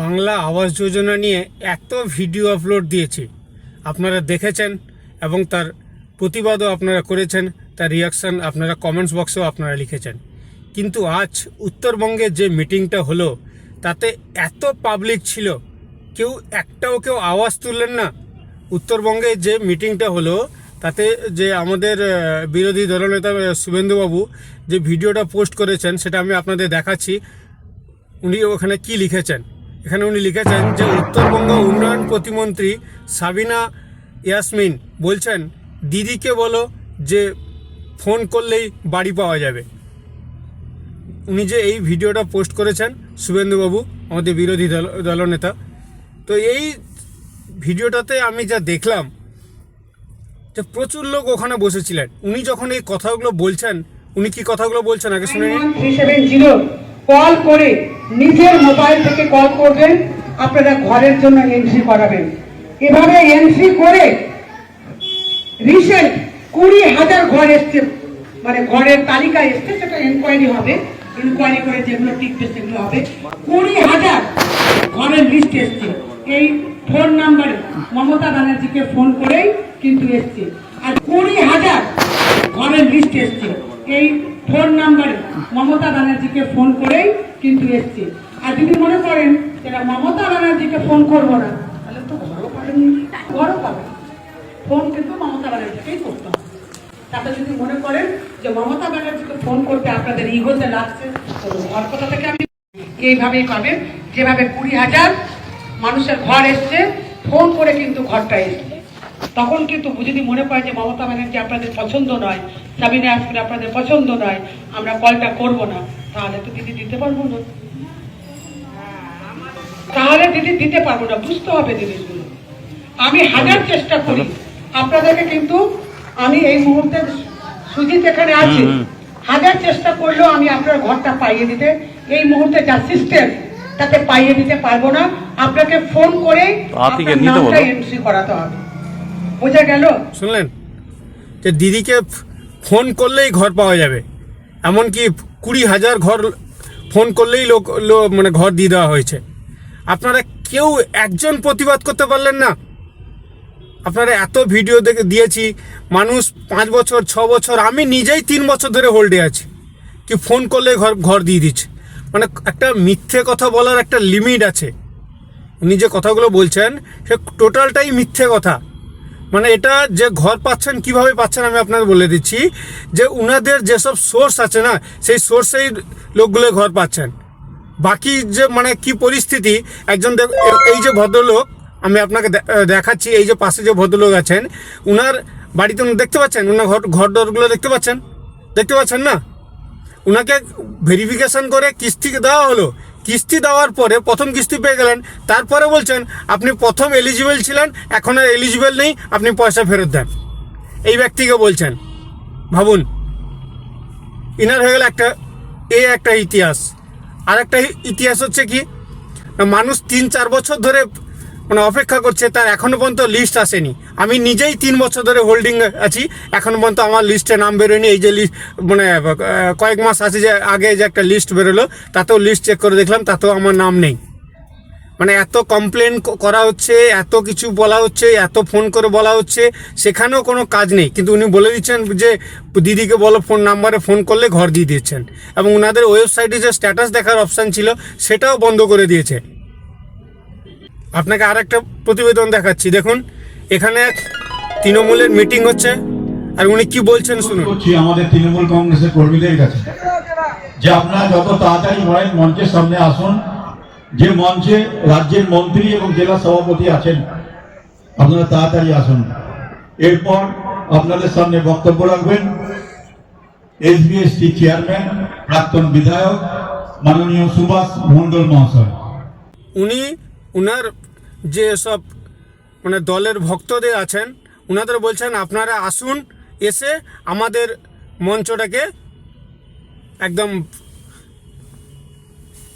বাংলা আবাস যোজনা নিয়ে এত video upload দিয়েছি। আপনারা দেখেছেন এবং তার প্রতিবাদও আপনারা করেছেন, তার রিয়াকশান আপনারা কমেন্টস বক্সেও আপনারা লিখেছেন। কিন্তু আজ উত্তরবঙ্গে যে মিটিংটা হলো, তাতে এত পাবলিক ছিল, কেউ একটাও কেউ আওয়াজ তুললেন না। উত্তরবঙ্গে যে মিটিংটা হলো, তাতে যে আমাদের বিরোধী দলনেতা শুভেন্দুবাবু যে ভিডিওটা পোস্ট করেছেন, সেটা আমি আপনাদের দেখাচ্ছি। উনি ওখানে কি লিখেছেন? এখানে উনি লিখেছেন যে, উত্তরবঙ্গ উন্নয়ন প্রতিমন্ত্রী সাবিনা ইয়াসমিন বলছেন, দিদিকে বলো যে ফোন করলেই বাড়ি পাওয়া যাবে। উনি যে এই ভিডিওটা পোস্ট করেছেন, শুভেন্দুবাবু, আমাদের বিরোধী দল, দলনেতা। তো এই ভিডিওটাতে আমি যা দেখলাম, যে প্রচুর লোক ওখানে বসেছিলেন। উনি যখন এই কথাগুলো বলছেন, উনি কি কথাগুলো বলছেন? আগে শুনে কল করে নিজের মোবাইল থেকে কল করবেন, আপনারা ঘরের জন্য এন্ট্রি করাবেন। এভাবে এন্ট্রি করে রিসেন্ট কুড়ি হাজার ঘর এসছে মানে ঘরের তালিকা এসছে, সেটা এনকোয়ারি হবে। ইনকোয়ারি করে যেগুলো টিকবে, সেগুলো হবে। কুড়ি হাজার ঘরের লিস্ট এসছে। এই ফোন নাম্বারে মমতা ব্যানার্জিকে ফোন করেই কিন্তু এসছে। আর কুড়ি হাজার ঘরের লিস্ট এসছে। এই ফোন নাম্বারে মমতা ব্যানার্জিকে ফোন করেই কিন্তু এসছে। আর যদি মনে করেন যেটা মমতা ব্যানার্জিকে ফোন করব না, তাহলে তো ঘরও পাবেন ঘরও পাবেন ফোন কিন্তু মমতা ব্যানার্জিকেই করতে তাতে যদি মনে করেন যে মমতা ব্যানার্জিকে ফোন করতে আপনাদের ইগোতে লাগছে, তো ঘর কথা থেকে আমি এইভাবেই পাবেন। যেভাবে কুড়ি হাজার মানুষের ঘর এসছে, ফোন করে কিন্তু ঘরটা এসছে। তখন কিন্তু যদি মনে পায় যে মমতা ব্যানার্জি আপনাদের পছন্দ নয় সাবিনা আসলে আপনাদের পছন্দ নয় আমরা কলটা করব না। তাহলে তো দিদি দিতে পারব না। তাহলে দিদি দিতে পারব না বুঝতে হবে জিনিসগুলো আমি হাজার চেষ্টা করি। আপনাদেরকে কিন্তু আমি এই মুহূর্তে সুজিত এখানে আছি। হাজার চেষ্টা করলেও আমি আপনার ঘরটা পাইয়ে দিতে এই মুহূর্তে যা সিস্টেম তাতে পাইয়ে দিতে পারব না। আপনাকে ফোন করে এন্ট্রি করাতে হবে। বোঝা গেল? শুনলেন? যে দিদিকে ফোন করলেই ঘর পাওয়া যাবে। এমনকি কুড়ি হাজার ঘর ফোন করলেই লোক মানে ঘর দিয়ে দেওয়া হয়েছে। আপনারা কেউ একজন প্রতিবাদ করতে পারলেন না। আপনারা এত ভিডিও দেখে দিয়েছি, মানুষ পাঁচ বছর, ছ বছর, আমি নিজেই তিন বছর ধরে হোল্ডে আছি। কি ফোন করলে ঘর ঘর দিয়ে দিচ্ছে। মানে একটা মিথ্যে কথা বলার একটা লিমিট আছে। উনি যে কথাগুলো বলছেন, সে টোটালটাই মিথ্যে কথা। মানে এটা যে ঘর পাচ্ছেন, কীভাবে পাচ্ছেন আমি আপনাকে বলে দিচ্ছি যে উনাদের যেসব সোর্স আছে না, সেই সোর্সেই লোকগুলো ঘর পাচ্ছেন। বাকি যে মানে কি পরিস্থিতি, একজন এই যে ভদ্রলোক, আমি আপনাকে দেখাচ্ছি, এই যে পাশে যে ভদ্রলোক আছেন, উনার বাড়িতে দেখতে পাচ্ছেন? উনার ঘর ঘর দরগুলো দেখতে পাচ্ছেন? দেখতে পাচ্ছেন না? উনাকে ভেরিফিকেশন করে কিস্তি দেওয়া হলো। কিস্তি দেওয়ার পরে প্রথম কিস্তি পেয়ে গেলেন। তারপরে বলছেন, আপনি প্রথম এলিজিবল ছিলেন, এখন আর এলিজিবল নেই, আপনি পয়সা ফেরত দেন। এই ব্যক্তিকে বলছেন, ভাবুন, ইনার হয়ে গেল একটা, এ একটা ইতিহাস। আর একটা ইতিহাস হচ্ছে কি, মানুষ তিন চার বছর ধরে মানে অপেক্ষা করছে, তার এখনও পর্যন্ত লিস্ট আসেনি। আমি নিজেই তিন বছর ধরে হোল্ডিং আছি, এখনও পর্যন্ত আমার লিস্টে নাম বেরোয়নি, এই যে লিস্ট মানে কয়েক মাস আছে যে আগে যে একটা লিস্ট বেরোলো, তাতেও লিস্ট চেক করে দেখলাম, তাতেও আমার নাম নেই। মানে এত কমপ্লেন করা হচ্ছে, এত কিছু বলা হচ্ছে, এত ফোন করে বলা হচ্ছে, সেখানেও কোনো কাজ নেই। কিন্তু উনি বলে দিচ্ছেন যে, দিদিকে বলো ফোন নাম্বারে ফোন করলে ঘর দিয়ে দিয়েছেন। এবং ওনাদের ওয়েবসাইটে যে স্ট্যাটাস দেখার অপশান ছিল, সেটাও বন্ধ করে দিয়েছে। আপনাকে আর একটা প্রতিবেদন দেখাচ্ছি। দেখুন এখানে এক তৃণমূলের মিটিং হচ্ছে আর উনি কি বলছেন শুনুন। আমাদের তৃণমূল কংগ্রেসের কর্মীদের কাছে যে আপনারা যত তাড়াতাড়ি পারেন মঞ্চের সামনে আসুন যে মঞ্চে রাজ্যের মন্ত্রী এবং জেলা সভাপতি আছেন আপনারা তাড়াতাড়ি আসুন। এরপর আপনাদের সামনে বক্তব্য রাখবেন। এস এসবিএসটি চেয়ারম্যান প্রাক্তন বিধায়ক মাননীয় সুভাষ মন্ডল মহাশয়। উনি উনার যে সব মানে দলের ভক্তদের আছেন উনাদের বলছেন, আপনারা আসুন, এসে আমাদের মঞ্চটাকে একদম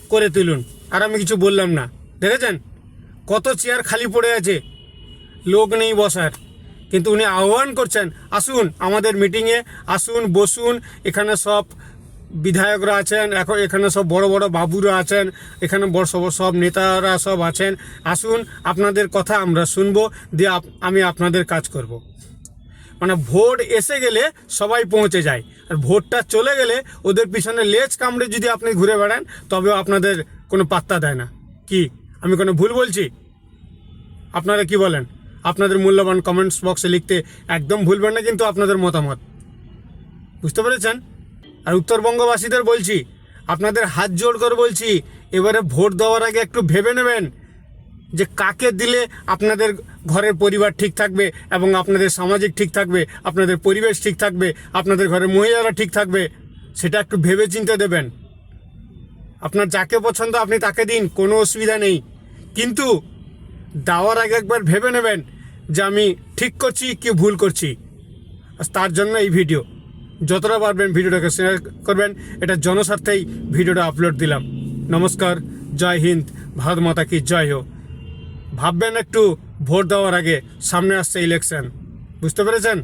করে তুলুন। আর আমি কিছু বললাম না। দেখেছেন? কত চেয়ার খালি পড়ে আছে। লোক নেই বসার। কিন্তু উনি আহ্বান করছেন, আসুন আমাদের মিটিংয়ে আসুন, বসুন, এখানে সব বিধায়করা আছেন, এখন এখানে সব বড় বড় বাবুরা আছেন, এখানে বড় সব সব নেতারা সব আছেন। আসুন, আপনাদের কথা আমরা শুনব, দিয়ে আমি আপনাদের কাজ করব। মানে ভোট এসে গেলে সবাই পৌঁছে যায়। আর ভোটটা চলে গেলে ওদের পিছনে লেজ কামড়ে যদি আপনি ঘুরে বেড়ান, তবেও আপনাদের কোনো পাত্তা দেয় না। কি? আমি কোনো ভুল বলছি? আপনারা কি বলেন? আপনাদের মূল্যবান কমেন্টস বক্সে লিখতে একদম ভুলবেন না কিন্তু আপনাদের মতামত। বুঝতে পেরেছেন? আর উত্তরবঙ্গবাসীদের বলছি, আপনাদের হাত জোড় করে বলছি, এবারে ভোট দেওয়ার আগে একটু ভেবে নেবেন যে কাকে দিলে আপনাদের ঘরের পরিবার ঠিক থাকবে এবং আপনাদের সামাজিক ঠিক থাকবে, আপনাদের পরিবেশ ঠিক থাকবে, আপনাদের ঘরের মহিলারা ঠিক থাকবে, সেটা একটু ভেবে চিন্তে দেবেন। আপনার যাকে পছন্দ আপনি তাকে দিন, কোনো অসুবিধা নেই। কিন্তু দেওয়ার আগে একবার ভেবে নেবেন যে আমি ঠিক করছি কি ভুল করছি। তার জন্য এই ভিডিও। যতটা পারবেন ভিডিওটাকে শেয়ার করবেন। এটা জনস্বার্থেই ভিডিওটা আপলোড দিলাম। নমস্কার, জয় হিন্দ, ভারত মাতা কি জয় হোক। ভাববেন একটু ভোট দেওয়ার আগে সামনে আসছে ইলেকশন বুঝতে পেরেছেন?